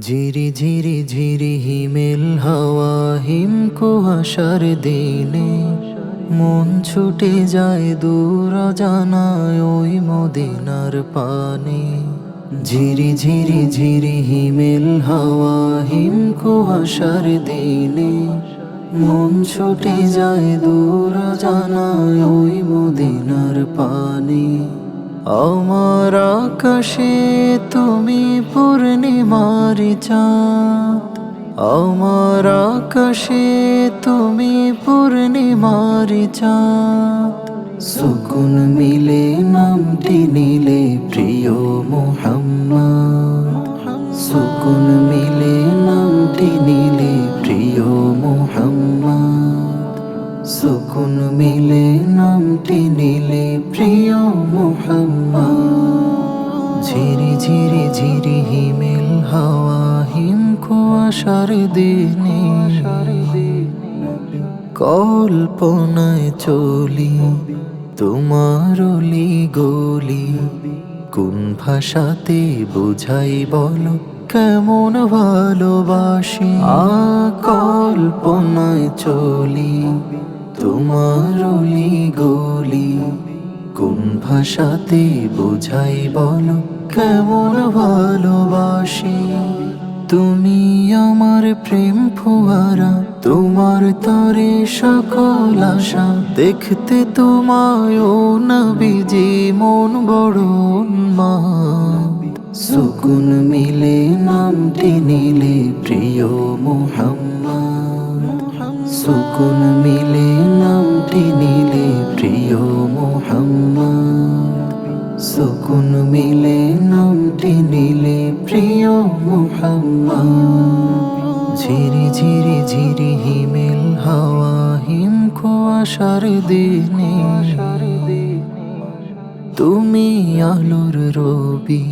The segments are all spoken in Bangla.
ঝিরি ঝিরি ঝিরি হিমেল হাওয়া হিম কুয়াশার দিনে। মন ছুটে যায় দূর জানায় ওই মদিনার পানে। ঝিরি ঝিরি ঝিরি হিমেল হাওয়া হিম কুয়াশার দিনে। মন ছুটে যায় দূর জানায় ওই মদিনার পানে। আমার আকাশে তুমি পূর্ণিমার চাঁদ। আমার আকাশে তুমি পূর্ণিমার চাঁদ। সুকুন মিলে নামটি নিলে প্রিয় মোহাম্মদ। সুকুন মিলে নামটি নিলে প্রিয় মোহাম্মদ। সুকুন মিলে, নামটি নিলে প্রিয় মোহাম্মদ। ঝিরি ঝিরি ঝিরি হিমেল, হাওয়া হিম কুয়াশার দিনে। কল্পনায় চলি, তোমার গলি। কোন ভাষাতে বুঝাই বলো, কেমন ভালোবাসি। আ কল্পনায় চলি তোমার গলি কোন ভাষাতে বুঝাই বলো? কেমন ভালোবাসি? তুমি আমার প্রেম ফুয়ারা, তোমার তরে সকল আশা। দেখতে তোমায় ও নবীজি, মন বড় মা সুকুন মিলে নামটি নিলে প্রিয় মোহাম্মদ। সুকুন মিলে নামটি নিলে প্রিয় মোহাম্মদ। সুকুন মিলে নামটি নিলে প্রিয় মোহাম্মদ। ঝিরি ঝিরি ঝিরি হিমেল হাওয়া হিম কুয়াশার দিনে। তুমি আলোর রবি,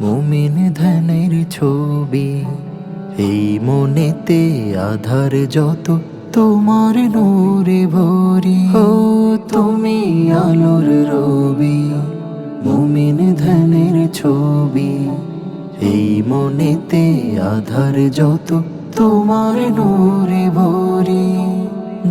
মুমিন ধ্যানের ছবি। এই মনেতে আধার যত তোমার নূরে ভরি। ও তুমি আলোর রবি, মুমিন ধনের ছবি। এই মনেতে আধার যত তোমার নূরে ভরি।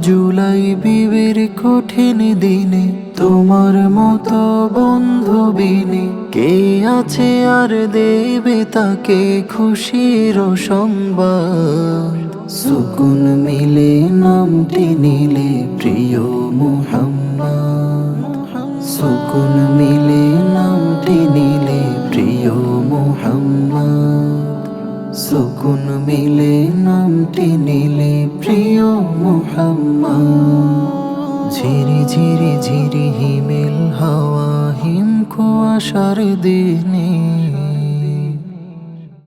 জুলাই বিবের কঠিন দিনে তোমার মতো বন্ধু বিনে কে আছে আর দেবে তাকে খুশির সংবাদ? সুকুন মিলে নামটি নিলে প্রিয় মোহাম্মদ। সুকুন মিলে নামটি নিলে প্রিয় মোহাম্মদ। সুকুন মিলে নামটি নিলে প্রিয় মোহাম্মদ। ঝিরি ঝিরি ঝিরি হিমেল হাওয়া হিম কুয়াশার দিনে।